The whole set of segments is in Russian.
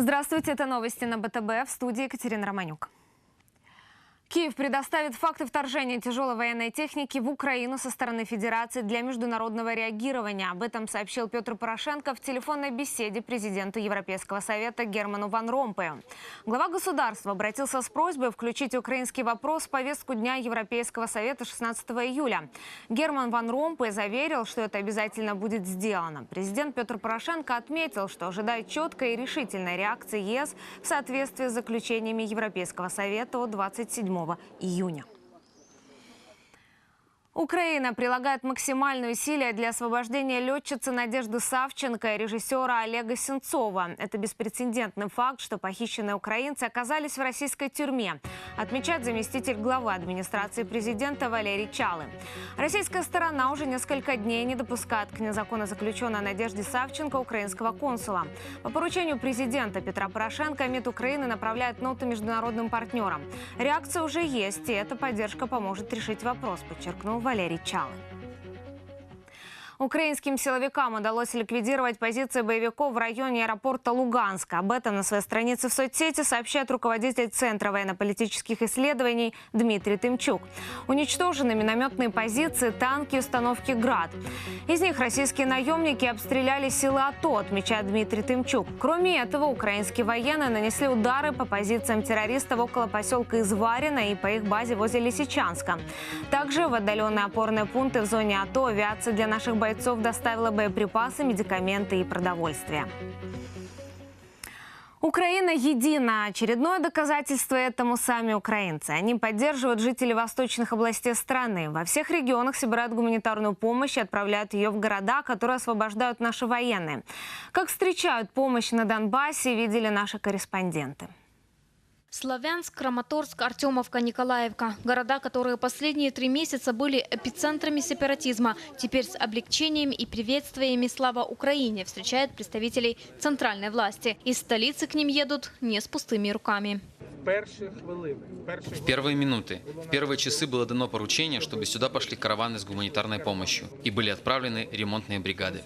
Здравствуйте, это новости на БТБ. В студии Екатерина Романюк. Киев предоставит факты вторжения тяжелой военной техники в Украину со стороны Федерации для международного реагирования. Об этом сообщил Петр Порошенко в телефонной беседе президенту Европейского совета Герману Ван Ромпе. Глава государства обратился с просьбой включить украинский вопрос в повестку дня Европейского совета 16 июля. Герман Ван Ромпе заверил, что это обязательно будет сделано. Президент Петр Порошенко отметил, что ожидает четкой и решительной реакции ЕС в соответствии с заключениями Европейского совета от 27 июня. Украина прилагает максимальные усилия для освобождения летчицы Надежды Савченко и режиссера Олега Сенцова. Это беспрецедентный факт, что похищенные украинцы оказались в российской тюрьме, отмечает заместитель главы администрации президента Валерий Чалы. Российская сторона уже несколько дней не допускает к незаконно заключенной Надежде Савченко украинского консула. По поручению президента Петра Порошенко МИД Украины направляет ноты международным партнерам. Реакция уже есть, и эта поддержка поможет решить вопрос, подчеркнул Валерий Чалы. Украинским силовикам удалось ликвидировать позиции боевиков в районе аэропорта Луганска. Об этом на своей странице в соцсети сообщает руководитель Центра военно-политических исследований Дмитрий Тымчук. Уничтожены минометные позиции, танки установки «Град». Из них российские наемники обстреляли силы АТО, отмечает Дмитрий Тымчук. Кроме этого, украинские военные нанесли удары по позициям террористов около поселка Изварина и по их базе возле Лисичанска. Также в отдаленные опорные пункты в зоне АТО авиация для наших бойцов бойцов доставила боеприпасы, медикаменты и продовольствие. Украина едина. Очередное доказательство этому сами украинцы. Они поддерживают жителей восточных областей страны. Во всех регионах собирают гуманитарную помощь и отправляют ее в города, которые освобождают наши военные. Как встречают помощь на Донбассе, видели наши корреспонденты. Славянск, Краматорск, Артемовка, Николаевка. Города, которые последние три месяца были эпицентрами сепаратизма. Теперь с облегчением и приветствиями «Слава Украине» встречают представителей центральной власти. Из столицы к ним едут не с пустыми руками. В первые минуты, в первые часы было дано поручение, чтобы сюда пошли караваны с гуманитарной помощью и были отправлены ремонтные бригады.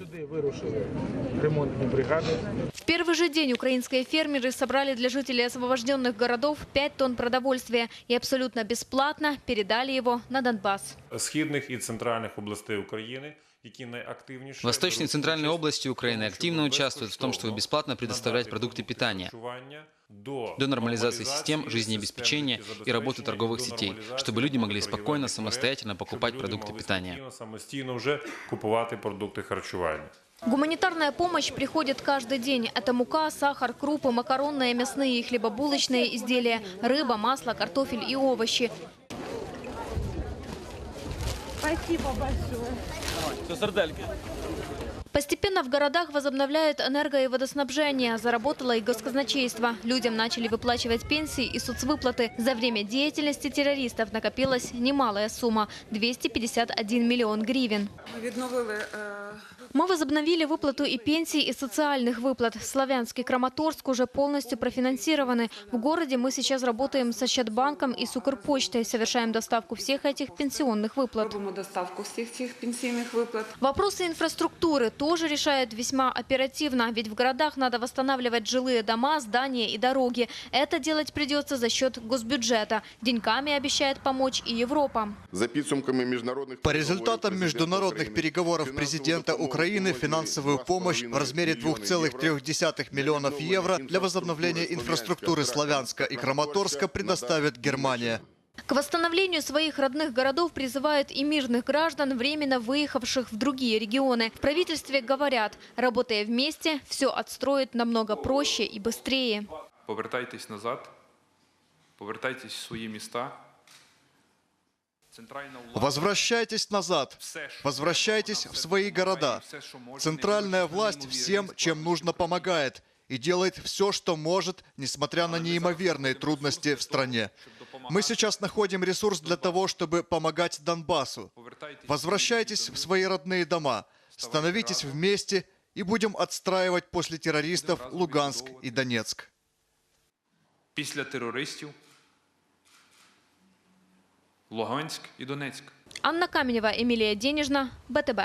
В первый же день украинские фермеры собрали для жителей освобожденных городов 5 тонн продовольствия и абсолютно бесплатно передали его на Донбасс. східних і центральних областей України, які найактивніше Восточные и беруть центральные участь области у Украины тому, активно щоб участвуют в том, чтобы безкоштовно бесплатно предоставлять надати продукты питания харчування до, до нормализации систем нормалізації жизнеобеспечения систем и работы життєзабезпечення, торговых до сетей, нормалізації чтобы люди могли роботи спокойно, торгівельних самостоятельно мереж, покупать щоб люди продукты могли питания. спокійно, самостійно вже купувати продукти харчування. Гуманитарная помощь приходит каждый день. Это мука, сахар, крупы, макаронные, мясные и хлебобулочные изделия, рыба, масло, картофель и овощи. Спасибо большое. Все, сардельки. Постепенно в городах возобновляют энерго- и водоснабжение. Заработало и госказначейство. Людям начали выплачивать пенсии и соцвыплаты. За время деятельности террористов накопилась немалая сумма – 251 миллион гривен. Відновили е, Мы возобновили выплату и пенсий, и социальных выплат. Славянский Краматорск уже полностью профинансированы. В городе мы сейчас работаем со Счетбанком и с Укрпочтой. Совершаем доставку всех этих пенсионных выплат. робимо доставку всіх цих пенсійних виплат. Вопросы инфраструктуры тоже решают весьма оперативно. Ведь в городах надо восстанавливать жилые дома, здания и дороги. Это делать придется за счет госбюджета. Деньками обещает помочь и Европа. По результатам международных переговоров президента Украины финансовую помощь в размере 2,3 миллионов евро для возобновления инфраструктуры Славянска и Краматорска предоставит Германия. К восстановлению своих родных городов призывают и мирных граждан, временно выехавших в другие регионы. В правительстве говорят, работая вместе, все отстроить намного проще и быстрее. Повертайтесь назад, повертайтесь в свої міста. Центральна влада Возвращайтесь назад, все, що возвращайтесь вона в свои города. все, що може, Центральная неймовірні власть всем, чем складнощі. нужно, помогает и делает все, что может, несмотря на неимоверные трудности в стране. Мы сейчас находим ресурс для того, чтобы помогать Донбассу. Повертайтесь Возвращайтесь в свои родные дома, становитесь вместе и будем отстраивать после террористов Луганск и Донецк. після терористів Луганськ і Донецьк. Анна Каменева, Эмилия Денежна, БТБ.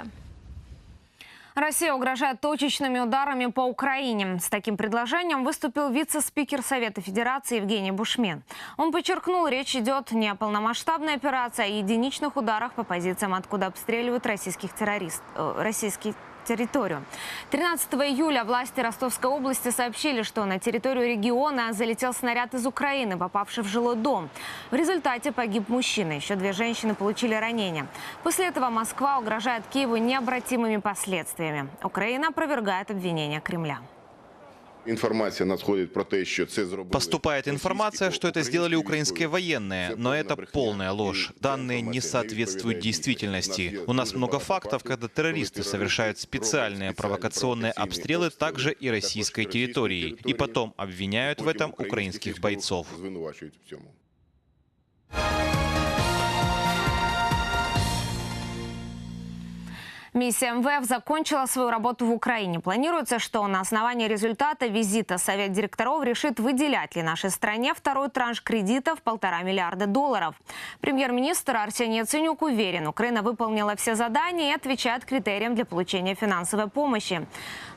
Россия угрожает точечными ударами по Украине. С таким предложением выступил вице-спикер Совета Федерации Евгений Бушмен. Он подчеркнул, речь идет не о полномасштабной операции, а о единичных ударах по позициям, откуда обстреливают российских террористов, российских территорию. 13 июля власти Ростовской области сообщили, что на территорию региона залетел снаряд из Украины, попавший в жилой дом. В результате погиб мужчина. Еще две женщины получили ранения. После этого Москва угрожает Киеву необратимыми последствиями. Украина опровергает обвинения Кремля. Інформація надходить про те, що це зробили Поступает информация, что это сделали українські украинские військові. военные, Це но повна это брехня. полная ложь. І ця Данные не інформація не соответствуют відповідає действительности. дійсності. У нас Нас є много дуже фактов, багато когда фактів, террористы коли совершают терористи специальные проводять провокационные спеціальні обстрелы провокаційні также и обстріли, российской також російської территории. И території. потом обвиняют в Потім этом украинских військових бойцов. Миссия МВФ закончила свою работу в Украине. Планируется, что на основании результата визита Совет директоров решит, выделять ли нашей стране второй транш кредитов полтора миллиарда долларов. Премьер-министр Арсений Яценюк уверен, Украина выполнила все задания и отвечает критериям для получения финансовой помощи.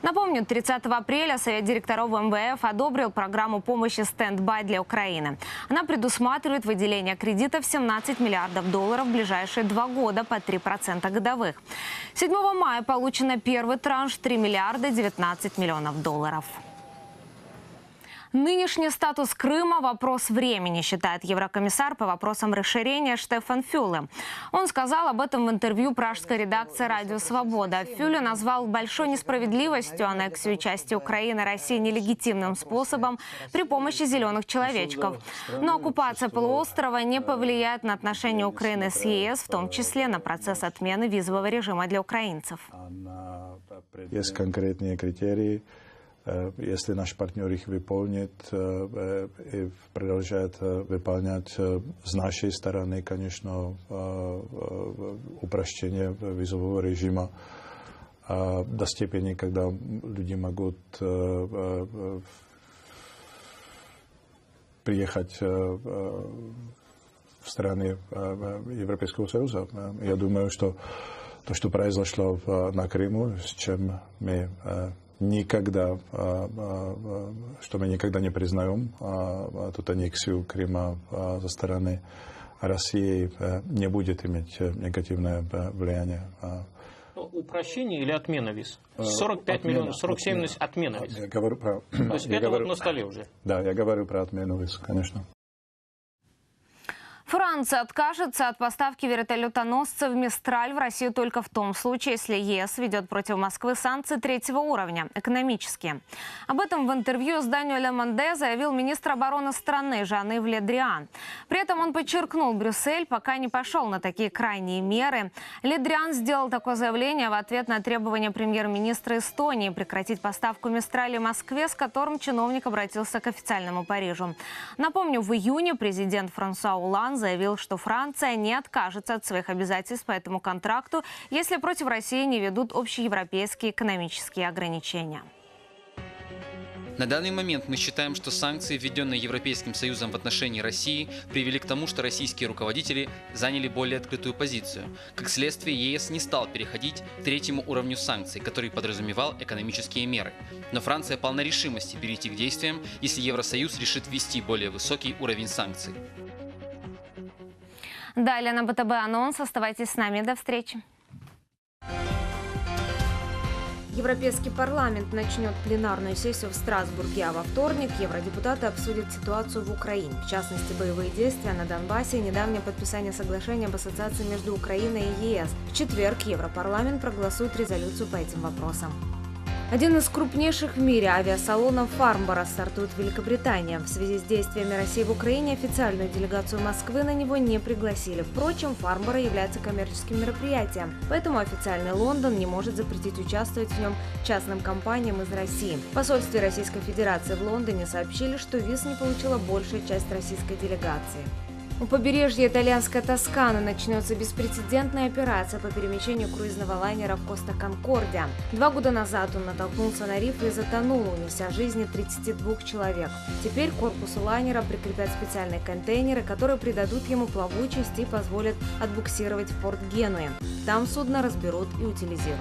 Напомню, 30 апреля Совет директоров МВФ одобрил программу помощи «Стендбай» для Украины. Она предусматривает выделение кредитов 17 миллиардов долларов в ближайшие два года по 3% годовых. 7 мая получено первый транш 3 миллиарда 19 миллионов долларов. Нынешний статус Крыма – вопрос времени, считает еврокомиссар по вопросам расширения Штефан Фюле. Он сказал об этом в интервью пражской редакции «Радио Свобода». Фюле назвал большой несправедливостью аннексию части Украины России нелегитимным способом при помощи зеленых человечков. Но оккупация полуострова не повлияет на отношения Украины с ЕС, в том числе на процесс отмены визового режима для украинцев. Есть конкретные критерии. Если наш партнер их э, и продолжает выполнять с нашей стороны, конечно, упрощение визового режима до степени, когда люди могут приехать в страны Европейского Союза. Я думаю, что то, что произошло на Крыму, с чем мы никогда, э, э, что мы никогда не признаем, эту аннексию Крыма со стороны России э, не будет иметь э, негативное э, влияние. Ну, Упрощение или отмена виз? 45 Отмена, миллионов, 47 отмена. отмена виз. Я говорю про... То есть я это говорю- вот на столе уже. Да, я говорю про отмену виз, конечно. Франция откажется от поставки вертолетоносцев «Мистраль» в Россию только в том случае, если ЕС ведет против Москвы санкции третьего уровня – экономические. Об этом в интервью изданию «Ле Монде» заявил министр обороны страны Жан-Ив Ле Дриан. При этом он подчеркнул, Брюссель пока не пошел на такие крайние меры. Ле Дриан сделал такое заявление в ответ на требование премьер-министра Эстонии прекратить поставку «Мистрали» Москве, с которым чиновник обратился к официальному Парижу. Напомню, в июне президент Франсуа Улан заявил, что Франция не откажется от своих обязательств по этому контракту, если против России не ведут общеевропейские экономические ограничения. На данный момент мы считаем, что санкции, введенные Европейским Союзом в отношении России, привели к тому, что российские руководители заняли более открытую позицию. Как следствие, ЕС не стал переходить к третьему уровню санкций, который подразумевал экономические меры. Но Франция полна решимости перейти к действиям, если Евросоюз решит ввести более высокий уровень санкций. Далее на БТБ анонс. Оставайтесь с нами. До встречи. Европейский парламент начнет пленарную сессию в Страсбурге, а во вторник евродепутаты обсудят ситуацию в Украине, в частности, боевые действия на Донбассе и недавнее подписание соглашения об ассоциации между Украиной и ЕС. В четверг Европарламент проголосует резолюцию по этим вопросам. Один из крупнейших в мире авиасалонов Фармбора стартует в Великобритании. В связи с действиями России в Украине официальную делегацию Москвы на него не пригласили. Впрочем, Фармбора является коммерческим мероприятием, поэтому официальный Лондон не может запретить участвовать в нем частным компаниям из России. В посольстве Российской Федерации в Лондоне сообщили, что виз не получила большая часть российской делегации. У побережья итальянской Тосканы начнется беспрецедентная операция по перемещению круизного лайнера Коста Конкордия. Два года назад он натолкнулся на риф и затонул, унеся жизни 32 человек. Теперь к корпусу лайнера прикрепят специальные контейнеры, которые придадут ему плавучесть и позволят отбуксировать в порт Генуи. Там судно разберут и утилизируют.